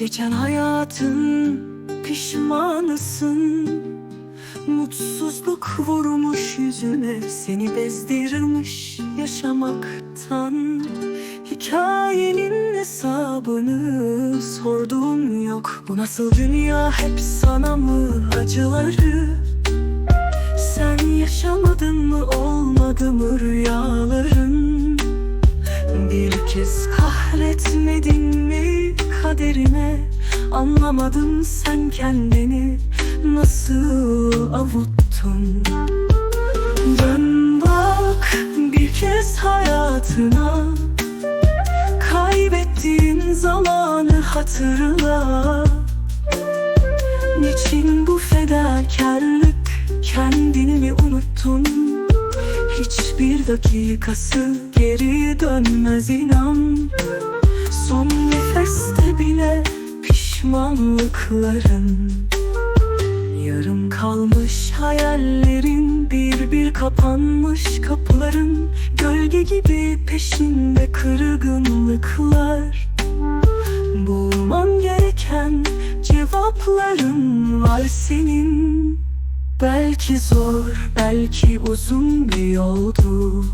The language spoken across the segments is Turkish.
Geçen hayatın pişmanısın. Mutsuzluk vurmuş yüzüne Seni bezdirmiş yaşamaktan. Hikayenin hesabını sorduğum yok. Bu nasıl dünya? Hep sana mı acıları? Sen yaşamadın mı olmadı mı rüyaların? Bir kez kahretmedin mi kaderine Anlamadın sen kendini nasıl avuttun? Dön bak bir kez hayatına. Kaybettiğin zamanı hatırla. Niçin bu fedakarlık kendini mi unuttun? Hiçbir dakikası geri dönmez inan pişmanlıkların Yarım kalmış hayallerin Bir bir kapanmış kapıların Gölge gibi peşinde kırgınlıklar. Bulman gereken cevapların var senin. Belki zor, belki uzun bir yoldu.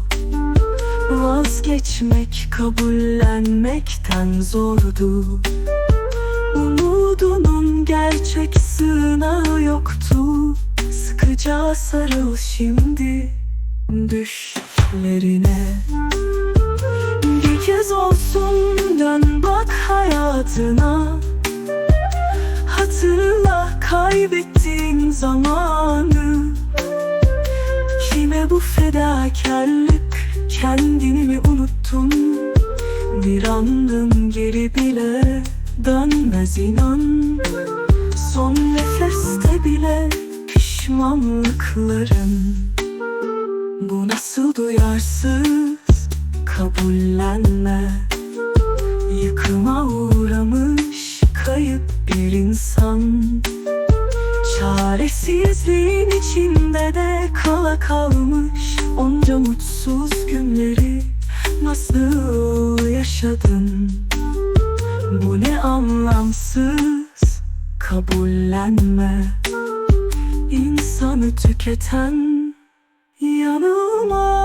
Vazgeçmek, kabullenmekten zordu Umudunun gerçek sığınağı yoktu. Sıkıca sarıl şimdi. Düşlerine Bir kez olsun dön bak hayatına. Hatırla kaybettiğin zamanı. Kime bu fedakarlık? Kendini mi unuttun? Bir andım geri bile dönmez inan. Son nefeste bile pişmanlıkların. Bu nasıl duyarsız kabullenme. Yıkıma uğramış kayıp bir insan. Çaresizliğin içinde de kala kalmış. Onca mutsuz günleri nasıl yaşadın bu ne anlamsız kabullenme. İnsanı tüketen yanılmaz